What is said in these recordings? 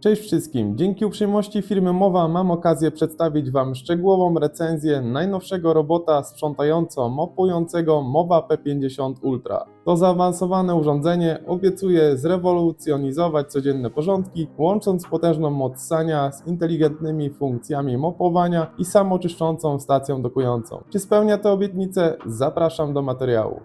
Cześć wszystkim! Dzięki uprzejmości firmy Mowa mam okazję przedstawić Wam szczegółową recenzję najnowszego robota sprzątająco-mopującego Mowa P50 Ultra. To zaawansowane urządzenie obiecuje zrewolucjonizować codzienne porządki, łącząc potężną moc sania z inteligentnymi funkcjami mopowania i samoczyszczącą stacją dokującą. Czy spełnia te obietnice? Zapraszam do materiału.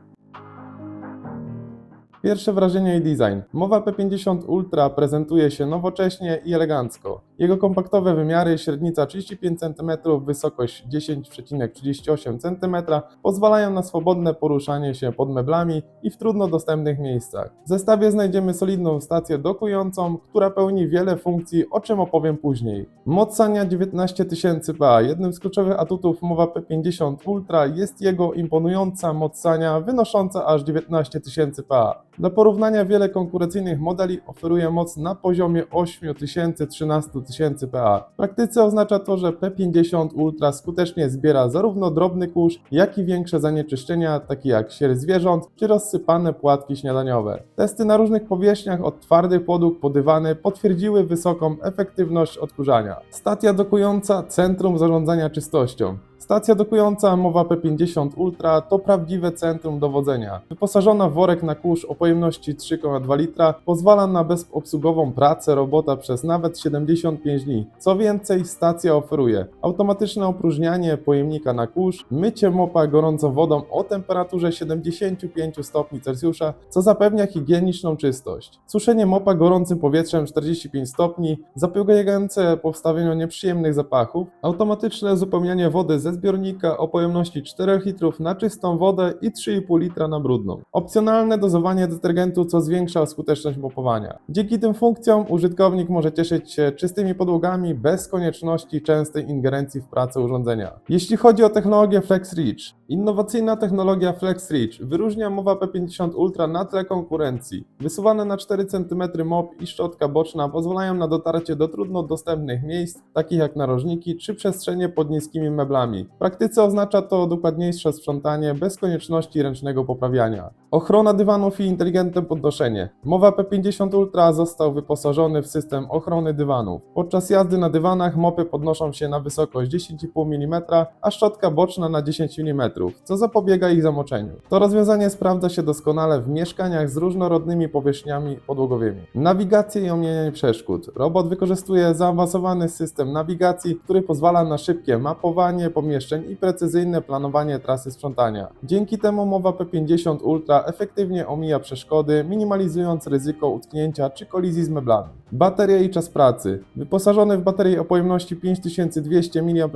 Pierwsze wrażenie i design. Mowa P50 Ultra prezentuje się nowocześnie i elegancko. Jego kompaktowe wymiary, średnica 35 cm, wysokość 10,38 cm pozwalają na swobodne poruszanie się pod meblami i w trudno dostępnych miejscach. W zestawie znajdziemy solidną stację dokującą, która pełni wiele funkcji, o czym opowiem później. Moc sania 19 tysięcy PA. Jednym z kluczowych atutów Mowa P50 Ultra jest jego imponująca moc sania wynosząca aż 19 tysięcy PA. Dla porównania wiele konkurencyjnych modeli oferuje moc na poziomie 8000-13 tysięcy PA. W praktyce oznacza to, że P50 Ultra skutecznie zbiera zarówno drobny kurz, jak i większe zanieczyszczenia, takie jak sier zwierząt czy rozsypane płatki śniadaniowe. Testy na różnych powierzchniach od twardych podłóg po dywany potwierdziły wysoką efektywność odkurzania. Stacja dokująca Centrum Zarządzania Czystością. Stacja dokująca Mowa P50 Ultra to prawdziwe centrum dowodzenia. Wyposażona w worek na kurz o pojemności 3,2 litra pozwala na bezobsługową pracę robota przez nawet 75 dni. Co więcej, stacja oferuje automatyczne opróżnianie pojemnika na kurz, mycie mopa gorącą wodą o temperaturze 75 stopni Celsjusza, co zapewnia higieniczną czystość. Suszenie mopa gorącym powietrzem 45 stopni, zapobiegające powstawieniu nieprzyjemnych zapachów, automatyczne uzupełnianie wody ze zbiornika o pojemności 4 litrów na czystą wodę i 3,5 litra na brudną. Opcjonalne dozowanie detergentu, co zwiększa skuteczność mopowania. Dzięki tym funkcjom użytkownik może cieszyć się czystymi podłogami bez konieczności częstej ingerencji w pracę urządzenia. Jeśli chodzi o technologię FlexReach, innowacyjna technologia FlexReach wyróżnia mowa P50 Ultra na tle konkurencji. Wysuwane na 4 cm mop i szczotka boczna pozwalają na dotarcie do trudno dostępnych miejsc, takich jak narożniki czy przestrzenie pod niskimi meblami. W praktyce oznacza to dokładniejsze sprzątanie bez konieczności ręcznego poprawiania. Ochrona dywanów i inteligentne podnoszenie. Mowa P50 Ultra został wyposażony w system ochrony dywanów. Podczas jazdy na dywanach mopy podnoszą się na wysokość 10,5 mm, a szczotka boczna na 10 mm, co zapobiega ich zamoczeniu. To rozwiązanie sprawdza się doskonale w mieszkaniach z różnorodnymi powierzchniami podłogowymi. Nawigację i omijanie przeszkód. Robot wykorzystuje zaawansowany system nawigacji, który pozwala na szybkie mapowanie pomieszczeń i precyzyjne planowanie trasy sprzątania. Dzięki temu mowa P50 Ultra efektywnie omija przeszkody, minimalizując ryzyko utknięcia czy kolizji z meblami. Bateria i czas pracy. Wyposażony w baterię o pojemności 5200 mAh,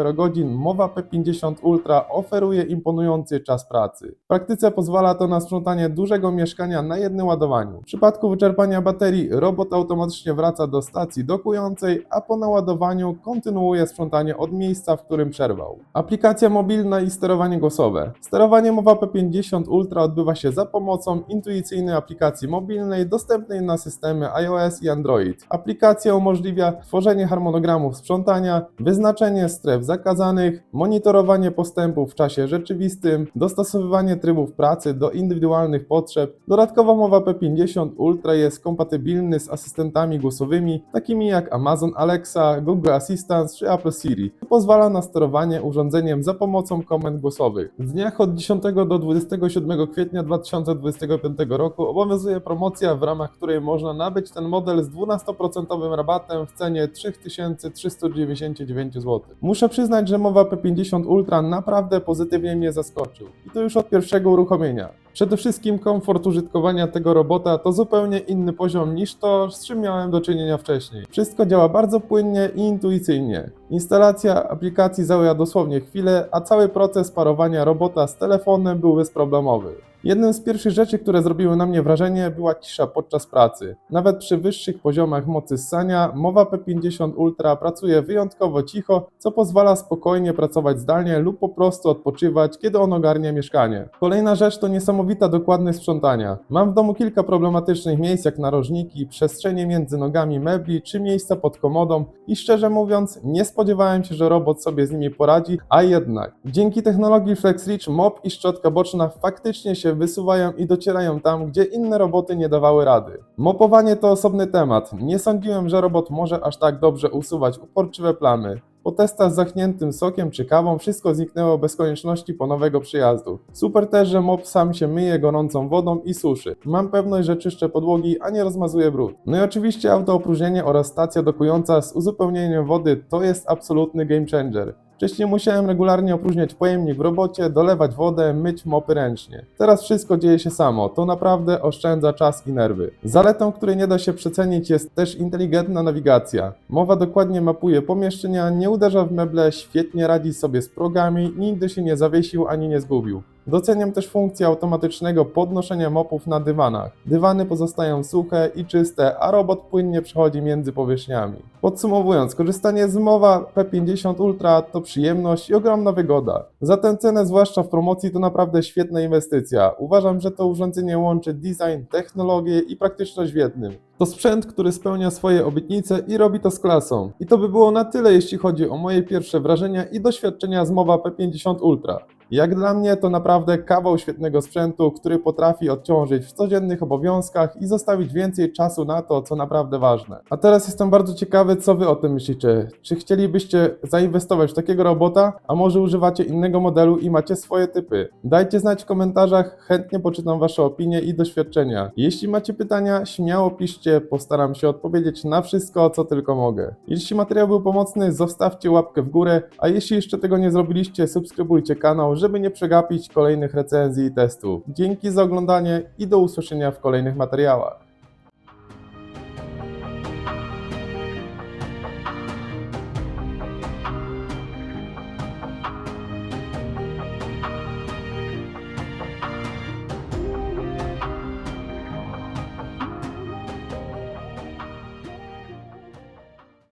mowa P50 Ultra oferuje imponujący czas pracy. W praktyce pozwala to na sprzątanie dużego mieszkania na jednym ładowaniu. W przypadku wyczerpania baterii robot automatycznie wraca do stacji dokującej, a po naładowaniu kontynuuje sprzątanie od miejsca, w którym przerwał. Aplikacja mobilna i sterowanie głosowe. Sterowanie mowa P50 Ultra odbywa się za pomocą intuicyjnej aplikacji mobilnej dostępnej na systemy iOS i Android. Aplikacja umożliwia tworzenie harmonogramów sprzątania, wyznaczenie stref zakazanych, monitorowanie postępów w czasie rzeczywistym, dostosowywanie trybów pracy do indywidualnych potrzeb. Dodatkowo mowa P50 Ultra jest kompatybilny z asystentami głosowymi takimi jak Amazon Alexa, Google Assistant czy Apple Siri. Pozwala na sterowanie za pomocą komend głosowych. W dniach od 10 do 27 kwietnia 2025 roku obowiązuje promocja, w ramach której można nabyć ten model z 12% rabatem w cenie 3399 zł. Muszę przyznać, że mowa P50 Ultra naprawdę pozytywnie mnie zaskoczył. I to już od pierwszego uruchomienia. Przede wszystkim komfort użytkowania tego robota to zupełnie inny poziom niż to, z czym miałem do czynienia wcześniej. Wszystko działa bardzo płynnie i intuicyjnie. Instalacja aplikacji zajęła dosłownie chwilę, a cały proces parowania robota z telefonem był bezproblemowy. Jednym z pierwszych rzeczy, które zrobiły na mnie wrażenie, była cisza podczas pracy. Nawet przy wyższych poziomach mocy ssania, mowa P50 Ultra pracuje wyjątkowo cicho, co pozwala spokojnie pracować zdalnie lub po prostu odpoczywać, kiedy on ogarnia mieszkanie. Kolejna rzecz to niesamowita dokładność sprzątania. Mam w domu kilka problematycznych miejsc, jak narożniki, przestrzenie między nogami mebli czy miejsca pod komodą i szczerze mówiąc, nie spodziewałem się, że robot sobie z nimi poradzi, a jednak. Dzięki technologii FlexReach mop i szczotka boczna faktycznie się się wysuwają i docierają tam, gdzie inne roboty nie dawały rady. Mopowanie to osobny temat. Nie sądziłem, że robot może aż tak dobrze usuwać uporczywe plamy. Po testach z zachniętym sokiem czy kawą wszystko zniknęło bez konieczności ponownego przyjazdu. Super też, że mop sam się myje gorącą wodą i suszy. Mam pewność, że czyszczę podłogi, a nie rozmazuję brud. No i oczywiście autoopróżnienie oraz stacja dokująca z uzupełnieniem wody to jest absolutny game changer. Wcześniej musiałem regularnie opróżniać pojemnik w robocie, dolewać wodę, myć mopy ręcznie. Teraz wszystko dzieje się samo, to naprawdę oszczędza czas i nerwy. Zaletą, której nie da się przecenić jest też inteligentna nawigacja. Mowa dokładnie mapuje pomieszczenia, nie uderza w meble, świetnie radzi sobie z progami, nigdy się nie zawiesił ani nie zgubił. Doceniam też funkcję automatycznego podnoszenia mopów na dywanach. Dywany pozostają suche i czyste, a robot płynnie przechodzi między powierzchniami. Podsumowując, korzystanie z Mowa P50 Ultra to przyjemność i ogromna wygoda. Za tę cenę, zwłaszcza w promocji, to naprawdę świetna inwestycja. Uważam, że to urządzenie łączy design, technologię i praktyczność w jednym. To sprzęt, który spełnia swoje obietnice i robi to z klasą. I to by było na tyle, jeśli chodzi o moje pierwsze wrażenia i doświadczenia z Mowa P50 Ultra. Jak dla mnie to naprawdę kawał świetnego sprzętu, który potrafi odciążyć w codziennych obowiązkach i zostawić więcej czasu na to, co naprawdę ważne. A teraz jestem bardzo ciekawy, co wy o tym myślicie. Czy chcielibyście zainwestować w takiego robota, a może używacie innego modelu i macie swoje typy? Dajcie znać w komentarzach, chętnie poczytam wasze opinie i doświadczenia. Jeśli macie pytania, śmiało piszcie, postaram się odpowiedzieć na wszystko, co tylko mogę. Jeśli materiał był pomocny, zostawcie łapkę w górę, a jeśli jeszcze tego nie zrobiliście, subskrybujcie kanał, żeby nie przegapić kolejnych recenzji i testów. Dzięki za oglądanie i do usłyszenia w kolejnych materiałach.